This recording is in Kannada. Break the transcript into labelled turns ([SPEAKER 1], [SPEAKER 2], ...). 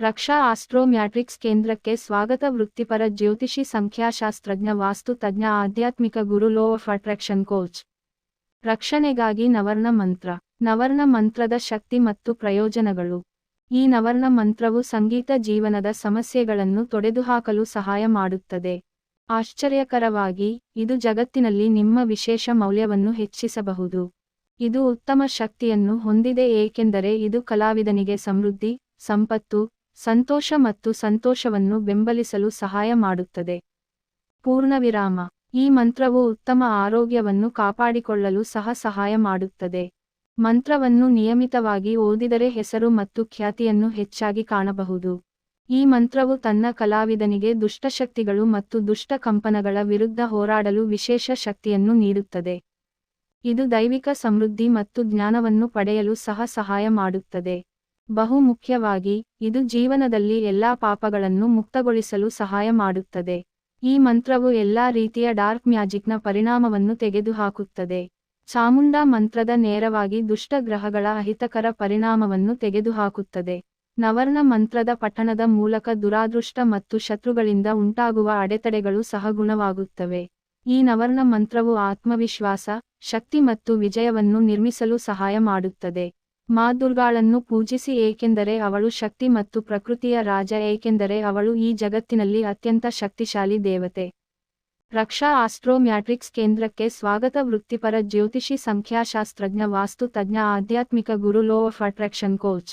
[SPEAKER 1] ರಕ್ಷಾ ಆಸ್ಟ್ರೋ ಮ್ಯಾಟ್ರಿಕ್ಸ್ ಕೇಂದ್ರಕ್ಕೆ ಸ್ವಾಗತ. ವೃತ್ತಿಪರ ಜ್ಯೋತಿಷಿ ಸಂಖ್ಯಾಶಾಸ್ತ್ರಜ್ಞ, ವಾಸ್ತು ತಜ್ಞ, ಆಧ್ಯಾತ್ಮಿಕ ಗುರು ಲೋ ಆಫ್ ಅಟ್ರಾಕ್ಷನ್ ಕೋಚ್ ರಕ್ಷಣೆಗಾಗಿ ನವರ್ಣ ಮಂತ್ರ. ನವರ್ಣ ಮಂತ್ರದ ಶಕ್ತಿ ಮತ್ತು ಪ್ರಯೋಜನಗಳು. ಈ ನವರ್ಣ ಮಂತ್ರವು ಸಂಗೀತ ಜೀವನದ ಸಮಸ್ಯೆಗಳನ್ನು ತೊಡೆದುಹಾಕಲು ಸಹಾಯ ಮಾಡುತ್ತದೆ. ಆಶ್ಚರ್ಯಕರವಾಗಿ, ಇದು ಜಗತ್ತಿನಲ್ಲಿ ನಿಮ್ಮ ವಿಶೇಷ ಮೌಲ್ಯವನ್ನು ಹೆಚ್ಚಿಸಬಹುದು. ಇದು ಉತ್ತಮ ಶಕ್ತಿಯನ್ನು ಹೊಂದಿದೆ, ಏಕೆಂದರೆ ಇದು ಕಲಾವಿದನಿಗೆ ಸಮೃದ್ಧಿ, ಸಂಪತ್ತು ಸಂತೋಷ ಮತ್ತು ಸಂತೋಷವನ್ನು ಬೆಂಬಲಿಸಲು ಸಹಾಯ ಮಾಡುತ್ತದೆ. ಪೂರ್ಣವಿರಾಮ. ಈ ಮಂತ್ರವು ಉತ್ತಮ ಆರೋಗ್ಯವನ್ನು ಕಾಪಾಡಿಕೊಳ್ಳಲು ಸಹ ಸಹಾಯ ಮಾಡುತ್ತದೆ. ಮಂತ್ರವನ್ನು ನಿಯಮಿತವಾಗಿ ಓದಿದರೆ ಹೆಸರು ಮತ್ತು ಖ್ಯಾತಿಯನ್ನು ಹೆಚ್ಚಾಗಿ ಕಾಣಬಹುದು. ಈ ಮಂತ್ರವು ತನ್ನ ಕಲಾವಿದನಿಗೆ ದುಷ್ಟಶಕ್ತಿಗಳು ಮತ್ತು ದುಷ್ಟ ಕಂಪನಗಳ ವಿರುದ್ಧ ಹೋರಾಡಲು ವಿಶೇಷ ಶಕ್ತಿಯನ್ನು ನೀಡುತ್ತದೆ. ಇದು ದೈವಿಕ ಸಮೃದ್ಧಿ ಮತ್ತು ಜ್ಞಾನವನ್ನು ಪಡೆಯಲು ಸಹ ಸಹಾಯ ಮಾಡುತ್ತದೆ. ಬಹು ಮುಖ್ಯವಾಗಿ ಇದು ಜೀವನದಲ್ಲಿ ಎಲ್ಲಾ ಪಾಪಗಳನ್ನು ಮುಕ್ತಗೊಳಿಸಲು ಸಹಾಯ ಮಾಡುತ್ತದೆ. ಈ ಮಂತ್ರವು ಎಲ್ಲಾ ರೀತಿಯ ಡಾರ್ಕ್ ಮ್ಯಾಜಿಕ್ನ ಪರಿಣಾಮವನ್ನು ತೆಗೆದುಹಾಕುತ್ತದೆ. ಚಾಮುಂಡಾ ಮಂತ್ರದ ನೇರವಾಗಿ ದುಷ್ಟ ಗ್ರಹಗಳ ಅಹಿತಕರ ಪರಿಣಾಮವನ್ನು ತೆಗೆದುಹಾಕುತ್ತದೆ. ನವರ್ಣ ಮಂತ್ರದ ಪಠಣದ ಮೂಲಕ ದುರಾದೃಷ್ಟ ಮತ್ತು ಶತ್ರುಗಳಿಂದ ಉಂಟಾಗುವ ಅಡೆತಡೆಗಳು ಸಹ ಗುಣವಾಗುತ್ತವೆ ಈ ನವರ್ಣ ಮಂತ್ರವು ಆತ್ಮವಿಶ್ವಾಸ, ಶಕ್ತಿ ಮತ್ತು ವಿಜಯವನ್ನು ನಿರ್ಮಿಸಲು ಸಹಾಯ ಮಾಡುತ್ತದೆ. ಮಾ ದುರ್ಗಾಳನ್ನು ಪೂಜಿಸಿ ಏಕೆಂದರೆ ಅವಳು ಶಕ್ತಿ ಮತ್ತು ಪ್ರಕೃತಿಯ ರಾಜ, ಏಕೆಂದರೆ ಅವಳು ಈ ಜಗತ್ತಿನಲ್ಲಿ ಅತ್ಯಂತ ಶಕ್ತಿಶಾಲಿ ದೇವತೆ. ರಕ್ಷಾ ಆಸ್ಟ್ರೋ ಮ್ಯಾಟ್ರಿಕ್ಸ್ ಕೇಂದ್ರಕ್ಕೆ ಸ್ವಾಗತ. ವೃತ್ತಿಪರ ಜ್ಯೋತಿಷಿ, ಸಂಖ್ಯಾಶಾಸ್ತ್ರಜ್ಞ, ವಾಸ್ತು ತಜ್ಞ, ಆಧ್ಯಾತ್ಮಿಕ ಗುರು ಲೋ ಆಫ್ ಅಟ್ರಾಕ್ಷನ್ ಕೋಚ್